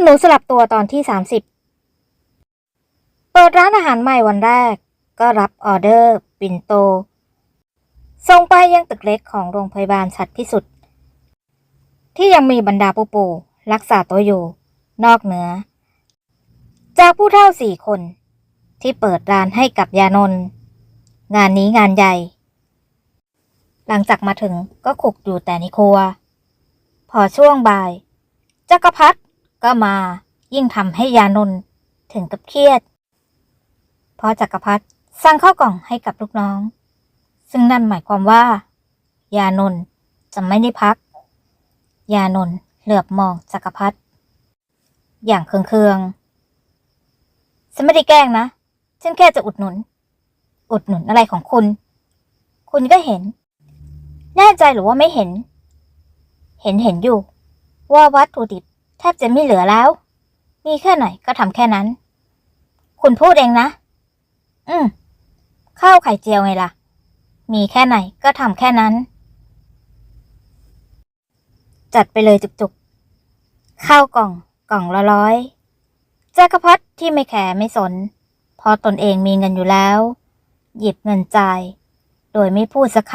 คุณหนูสลับตัวตอนที่สามสิบเปิดร้านอาหารใหม่วันแรก ก็รับออเดอร์ ปิ่นโต ส่งไปยังตึกเล็กของโรงพยาบาลชัดพิสุทธิ์ที่ยังมีบรรดาปูปูรักษาตัวอยู่ นอกเหนือ จากผู้เฒ่าสี่คน ที่เปิดร้านให้กับยานนท์งานนี้งานใหญ่ หลังจากมาถึงก็ขุกอยู่แต่ในครัว พอช่วงบ่ายจักรพัฒ ก็มายิ่งทำให้ยานนท์ถึงกับเครียด เพราะจักรพัฒสั่งข้าวกล่องให้กับลูกน้อง ซึ่งนั่นหมายความว่า ยานนท์จะไม่ได้พัก ยานนท์เหลือบมองจักรพัฒอย่างเคืองๆฉันไม่ได้แกล้งนะ ฉันแค่จะอุดหนุน อุดหนุนอะไรของคุณ คุณก็เห็น แน่ใจหรือว่าไม่เห็น เห็นเห็นอยู่ ว่าวัตถุดิบ แทบจะไม่เหลือแล้ว มีแค่ไหนก็ทำแค่นั้น คุณพูดเองนะ อืม ข้าวไข่เจียวไงล่ะ มีแค่ไหนก็ทำแค่นั้น จัดไปเลยจุกๆ ข้าวกล่องกล่องละร้อยจักรพัฒที่ไม่แคร์ไม่สน พอตนเองมีเงินอยู่แล้ว หยิบเงินจ่าย โดยไม่พูดสักค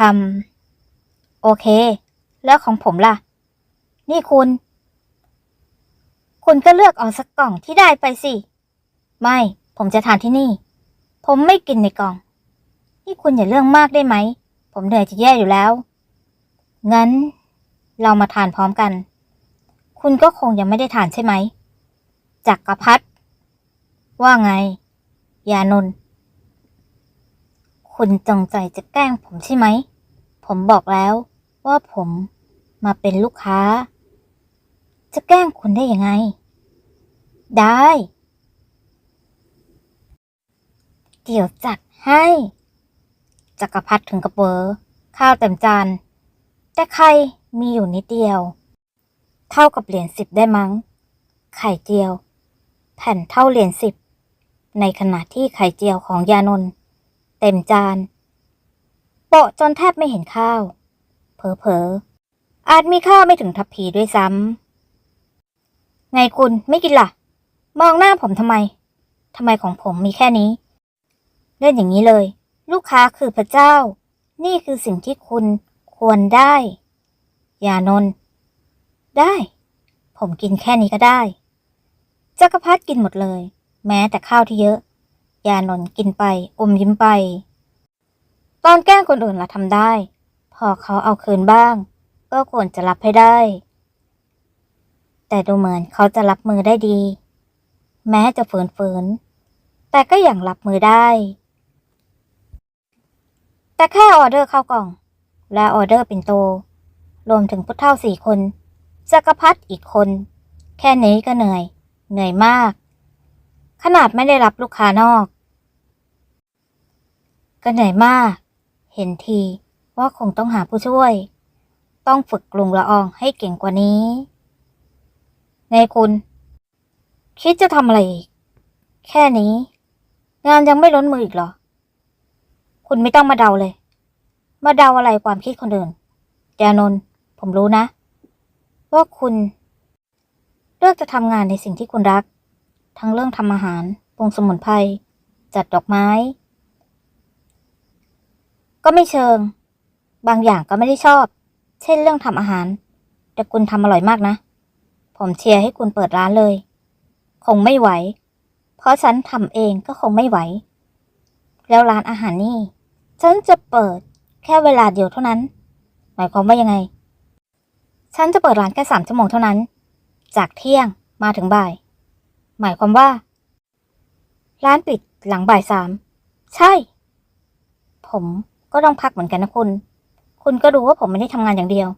ำโอเค แล้วของผมล่ะ นี่คุณ คุณก็เลือกเอาสักกล่องที่ได้ไปสิ ไม่ ผมจะทานที่นี่ ผมไม่กินในกล่อง นี่คุณอย่าเรื่องมากได้ไหม ผมเหนื่อยจะแย่อยู่แล้ว งั้น เรามาทานพร้อมกัน คุณก็คงยังไม่ได้ทานใช่ไหม จักรพัฒว่าไง ยานนท์คุณจงใจจะแกล้งผมใช่ไหม ผมบอกแล้วว่าผมมาเป็นลูกค้า จะแกล้งคุณได้ยังไง ได้ เดี๋ยวจัดให้ จักรพัฒถึงกับเบอร์ข้าวเต็มจาน แต่ไข่มีอยู่นิดเดียว เท่ากับเหรียญสิบได้มั้ง ไข่เจียว แผ่นเท่าเหรียญสิบ ในขณะที่ไข่เจียวของยานน์เต็มจานโปะจนแทบไม่เห็นข้าว เผลอๆอาจมีข้าวไม่ถึงทัพพีด้วยซ้ำ ไงคุณไม่กินล่ะ มองหน้าผมทำไมทำไมของผมมีแค่นี้ เล่นอย่างนี้เลย ลูกค้าคือพระเจ้า นี่คือสิ่งที่คุณควรได้ยานนได้ ผมกินแค่นี้ก็ได้จักรพัฒกินหมดเลย แม้แต่ข้าวที่เยอะยานนกินไป อมยิ้มไป ตอนแกล้งคนอื่นละทำได้ พอเขาเอาคืนบ้าง ก็ควรจะรับให้ได้ แต่ดูเหมือนเขาจะรับมือได้ดี แม้จะฝืนๆแต่ก็ยังรับมือได้ แต่แค่ออเดอร์ข้าวกล่อง และออเดอร์ปิ่นโต รวมถึงผู้เฒ่าสี่คนจักรพัฒอีกคน แค่นี้ก็เหนื่อย เหนื่อยมาก ขนาดไม่ได้รับลูกค้านอก ก็เหนื่อยมาก เห็นทีว่าคงต้องหาผู้ช่วย ต้องฝึกกลุงละอองให้เก่งกว่านี้ ไงคุณ คิดจะทำอะไรอีก แค่นี้ งานยังไม่ล้นมืออีกเหรอ คุณไม่ต้องมาเดาเลย มาเดาอะไรความคิดคนอื่นยานนผมรู้นะ ว่าคุณเลือกจะทำงานในสิ่งที่คุณรัก ทั้งเรื่องทำอาหารปรุงสมุนไพรจัดดอกไม้ ก็ไม่เชิง บางอย่างก็ไม่ได้ชอบ เช่นเรื่องทำอาหาร แต่คุณทำอร่อยมากนะ ผมเชียร์ให้คุณเปิดร้านเลย คงไม่ไหว เพราะฉันทำเองก็คงไม่ไหว แล้วร้านอาหารนี่ ฉันจะเปิดแค่เวลาเดียวเท่านั้น หมายความว่ายังไง ฉันจะเปิดร้านแค่สามชั่วโมงเท่านั้น จากเที่ยงมาถึงบ่าย หมายความว่า ร้านปิดหลังบ่ายสาม ใช่ ผมก็ต้องพักเหมือนกันนะคุณ คุณก็รู้ว่าผมไม่ได้ทำงานอย่างเดียว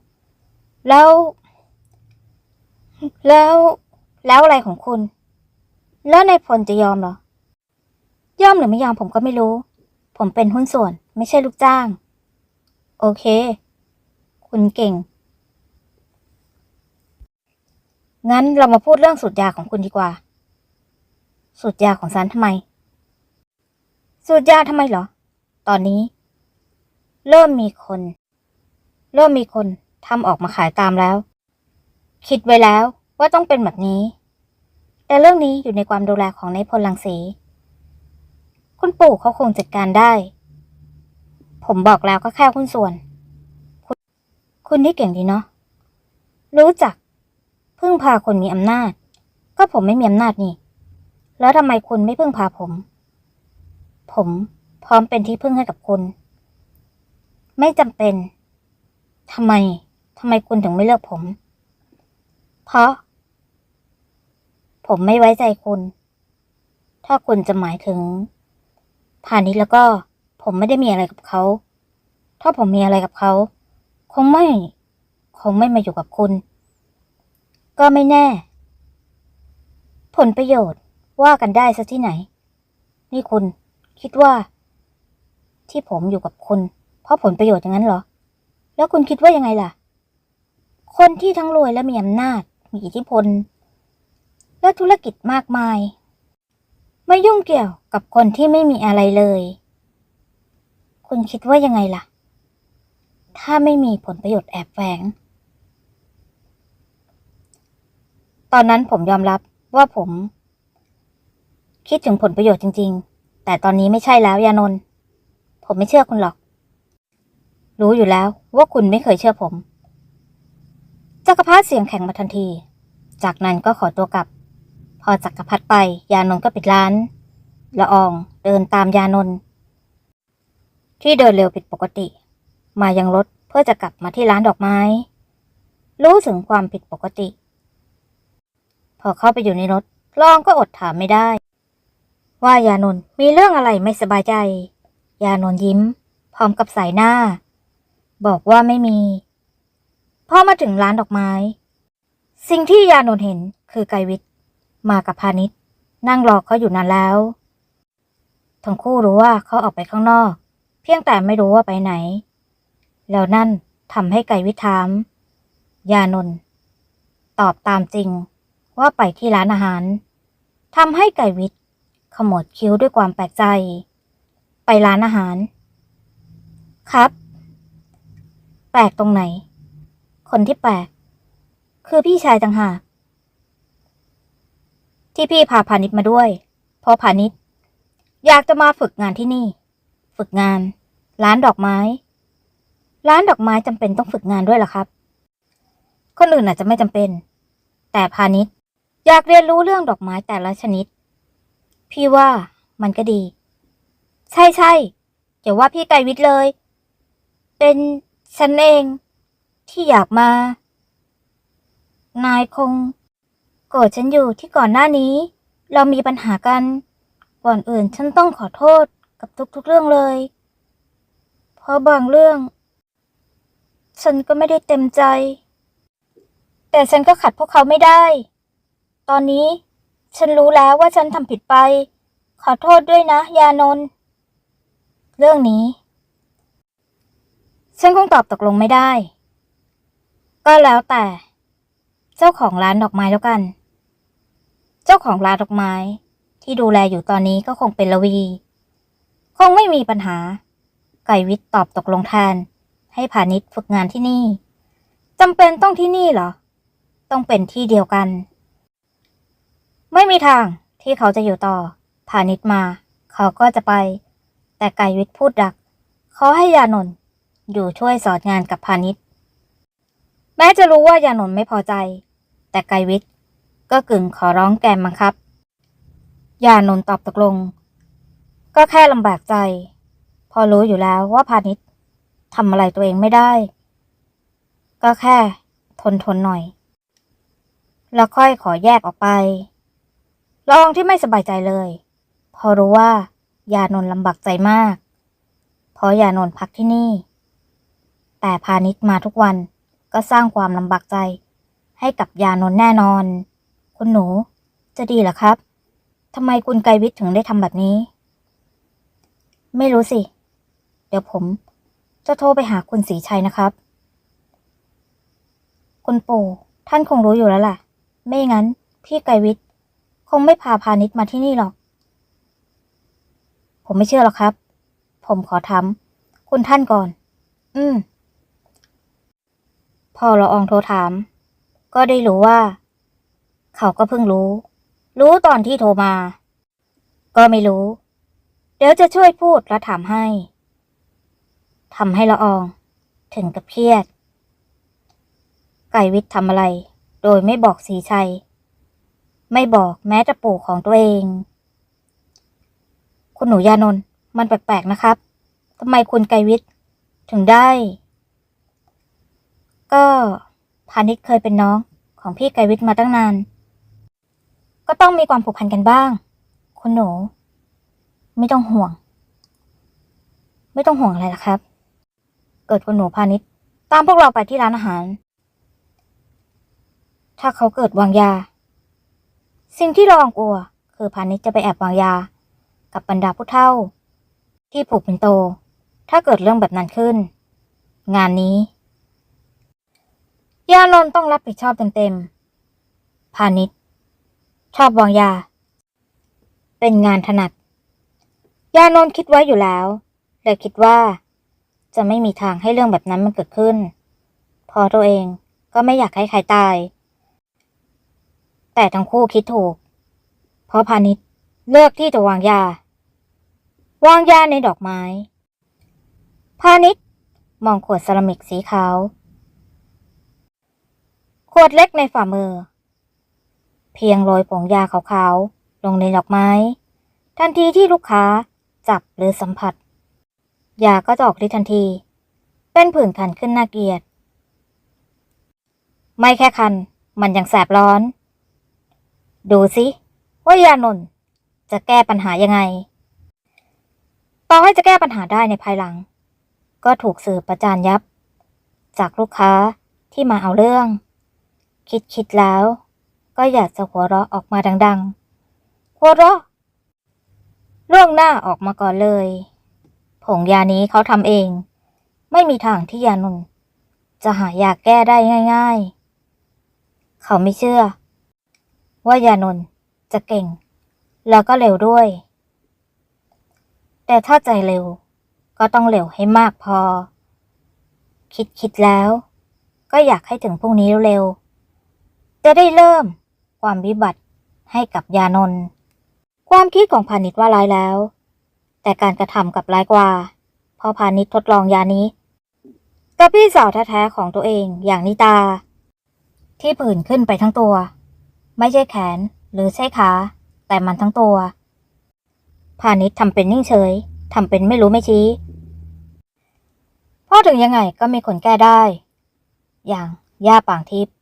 แล้ว แล้วแล้วอะไรของคุณ แล้วนายพลจะยอมเหรอ ยอมหรือไม่ยอมผมก็ไม่รู้ ผมเป็นหุ้นส่วนไม่ใช่ลูกจ้าง โอเค คุณเก่ง งั้นเรามาพูดเรื่องสูตรยาของคุณดีกว่า สูตรยาของฉันทำไม สูตรยาทำไมเหรอ ตอนนี้ เริ่มมีคน เริ่มมีคนทำออกมาขายตามแล้ว คิดไว้แล้วว่าต้องเป็นแบบนี้ แต่เรื่องนี้อยู่ในความดูแลของนายพลลังสี คุณปู่เขาคงจัดการได้ ผมบอกแล้วก็แค่หุ้นส่วน คุณคุณนี่เก่งดีเนาะ รู้จัก พึ่งพาคนมีอำนาจ ก็ผมไม่มีอำนาจนี่ แล้วทำไมคุณไม่พึ่งพาผม ผมพร้อมเป็นที่พึ่งให้กับคุณ ไม่จำเป็นทำไมทำไมคุณถึงไม่เลือกผม เพราะ ผมไม่ไว้ใจคุณ ถ้าคุณจะหมายถึงผ่านนี้แล้วก็ผมไม่ได้มีอะไรกับเขา ถ้าผมมีอะไรกับเขา คงไม่ คงไม่มาอยู่กับคุณ ก็ไม่แน่ ผลประโยชน์ว่ากันได้ซะที่ไหน นี่คุณคิดว่า ที่ผมอยู่กับคุณ เพราะผลประโยชน์อย่างนั้นเหรอ แล้วคุณคิดว่ายังไงล่ะ คนที่ทั้งรวยและมีอำนาจ มีอิทธิพล และธุรกิจมากมาย ไม่ยุ่งเกี่ยวกับคนที่ไม่มีอะไรเลย คุณคิดว่ายังไงล่ะ ถ้าไม่มีผลประโยชน์แอบแฝง ตอนนั้นผมยอมรับว่าผม คิดถึงผลประโยชน์จริง ๆ แต่ตอนนี้ไม่ใช่แล้วยานนท์ผมไม่เชื่อคุณหรอก รู้อยู่แล้วว่าคุณไม่เคยเชื่อผมจักรพรรดิเสียงแข็งมาทันที จากนั้นก็ขอตัวกลับ พอจักรพรรดิไป ยานนท์ก็ปิดร้าน ละอองเดินตามยานนท์ที่เดินเร็วผิดปกติ มายังรถเพื่อจะกลับมาที่ร้านดอกไม้ รู้ถึงความผิดปกติ พอเข้าไปอยู่ในรถลองก็อดถามไม่ได้ ว่ายานนท์มีเรื่องอะไรไม่สบายใจ ยานนท์ยิ้ม พร้อมกับสายหน้า บอกว่าไม่มี พอมาถึงร้านดอกไม้ สิ่งที่ยานนท์เห็นคือไกรวิทย์มากับพาณิชย์นั่งรอเขาอยู่นานแล้ว ทั้งคู่รู้ว่าเขาออกไปข้างนอก เพียงแต่ไม่รู้ว่าไปไหน แล้วนั่นทำให้ไกรวิทย์ถาม ยานนท์ตอบตามจริงว่าไปที่ร้านอาหารทำให้ไกวิทย์ขมวดคิ้วด้วยความแปลกใจ ไปร้านอาหาร ครับ แปลกตรงไหน คนที่แปลก คือพี่ชายต่างหากที่พี่พาพาณิชย์มาด้วย เพราะพาณิชย์อยากจะมาฝึกงานที่นี่ ฝึกงาน ร้านดอกไม้ ร้านดอกไม้จำเป็นต้องฝึกงานด้วยหรอครับ คนอื่นอาจจะไม่จำเป็น แต่พาณิชย์อยากเรียนรู้เรื่องดอกไม้แต่ละชนิด พี่ว่ามันก็ดี ใช่ใช่อย่าว่าพี่ไกรวิทย์เลย เป็นฉันเองที่อยากมา นายคง โกรธฉันอยู่ที่ก่อนหน้านี้ เรามีปัญหากัน ก่อนอื่นฉันต้องขอโทษกับทุกๆเรื่องเลย เพราะบางเรื่อง ฉันก็ไม่ได้เต็มใจ แต่ฉันก็ขัดพวกเขาไม่ได้ ตอนนี้ฉันรู้แล้วว่าฉันทำผิดไป ขอโทษด้วยนะ ยานนท์เรื่องนี้ ฉันคงตอบตกลงไม่ได้ ก็แล้วแต่ เจ้าของร้านดอกไม้แล้วกัน เจ้าของร้านดอกไม้ ที่ดูแลอยู่ตอนนี้ก็คงเป็นละวี คงไม่มีปัญหา ไก่วิทย์ตอบตกลงแทน ให้พาณิชย์ฝึกงานที่นี่จำเป็นต้องที่นี่เหรอ ต้องเป็นที่เดียวกัน ไม่มีทางที่เขาจะอยู่ต่อพาณิชย์มา เขาก็จะไป แต่ไก่วิทย์พูดดัก เขาให้ยานนท์อยู่ช่วยสอนงานกับพาณิชย์แม้จะรู้ว่ายานนท์ไม่พอใจ แต่ไกรวิทย์ก็กึ่งขอร้องแกมบังคับ ยานนท์ตอบตกลง ก็แค่ลำบากใจ พอรู้อยู่แล้วว่าพาณิชย์ทำอะไรตัวเองไม่ได้ ก็แค่ทนทนหน่อย แล้วค่อยขอแยกออกไป ลองที่ไม่สบายใจเลย พอรู้ว่ายานนท์ลำบากใจมาก เพราะยานนท์พักที่นี่ แต่พาณิชย์มาทุกวันก็สร้างความลำบากใจ ให้กับยานนท์แน่นอน คุณหนู จะดีหรอครับทำไมคุณไกรวิทย์ถึงได้ทำแบบนี้ ไม่รู้สิ เดี๋ยวผม จะโทรไปหาคุณศรีชัยนะครับ คุณปู่ท่านคงรู้อยู่แล้วล่ะ ไม่งั้น พี่ไกรวิทย์คงไม่พาพาณิชมาที่นี่หรอก ผมไม่เชื่อหรอกครับ ผมขอถามคุณท่านก่อน อืมพอละอองโทรถาม ก็ได้รู้ว่า เขาก็เพิ่งรู้ รู้ตอนที่โทรมา ก็ไม่รู้ เดี๋ยวจะช่วยพูดและถามให้ทำให้ละออง ถึงกับเครียด ไก่วิทย์ทำอะไร โดยไม่บอกสีชัย ไม่บอกแม้แต่ปู่ของตัวเอง คุณหนูยานนท์มันแปลกๆนะครับทำไมคุณไกรวิทย์ถึงได้ ก็านิชเคยเป็นน้องของพี่ไกรวิทย์มาตั้งนาน ก็ต้องมีความผูกพันกันบ้าง คุณหนู ไม่ต้องห่วง ไม่ต้องห่วงอะไรละครับ เกิดคุณหนูพานิชตามพวกเราไปที่ร้านอาหาร ถ้าเขาเกิดวางยา สิ่งที่เรากลัว คือพานิชจะไปแอบวางยา กับบรรดาผู้เฒ่า ที่ผูกเป็นโต ถ้าเกิดเรื่องแบบนั้นขึ้น งานนี้ ยานนต้องรับผิดชอบเต็มๆพาณิชย์ชอบวางยา เป็นงานถนัด ยานนคิดไว้อยู่แล้วเลยคิดว่า จะไม่มีทางให้เรื่องแบบนั้นมันเกิดขึ้น พอตัวเองก็ไม่อยากให้ใครตาย แต่ทั้งคู่คิดถูก เพราะพาณิชย์เลือกที่จะวางยา วางยาในดอกไม้ พาณิชย์มองขวดเซรามิกสีขาว ขวดเล็กในฝ่ามือ เพียงโรยผงยาขาวๆ ลงในดอกไม้ ทันทีที่ลูกค้าจับหรือสัมผัส ยาก็จะออกฤทธิ์ทันที เป็นผื่นคันขึ้นหน่าเกลียด ไม่แค่คัน มันยังแสบร้อน ดูสิว่ายานนจะแก้ปัญหายังไง ต่อให้จะแก้ปัญหาได้ในภายหลัง ก็ถูกสื่อประจานยับ จากลูกค้าที่มาเอาเรื่อง คิดคิดแล้ว ก็อยากจะหัวเราะออกมาดังๆ หัวเราะล่วงหน้าออกมาก่อนเลย ผงยานี้เขาทำเอง ไม่มีทางที่ยานน์จะหายาแก้ได้ง่าย ๆ เขาไม่เชื่อ ว่ายานน์จะเก่ง แล้วก็เร็วด้วย แต่ถ้าใจเร็วก็ต้องเร็วให้มากพอ คิดคิดแล้ว ก็อยากให้ถึงพรุ่งนี้เร็วๆ จะได้เริ่มความวิบัติให้กับยานนท์ความคิดของพาณิชย์ว่าร้ายแล้ว แต่การกระทำกับร้ายกว่า เพราะพาณิชย์ทดลองยานี้ กับพี่สาวแท้ๆของตัวเองอย่างนิตา ที่ผื่นขึ้นไปทั้งตัว ไม่ใช่แขนหรือใช่ขาแต่มันทั้งตัว พาณิชย์ทำเป็นนิ่งเฉยทำเป็นไม่รู้ไม่ชี้พราะถึงยังไงก็มีคนแก้ได้ อย่างย่าป่างทิพย์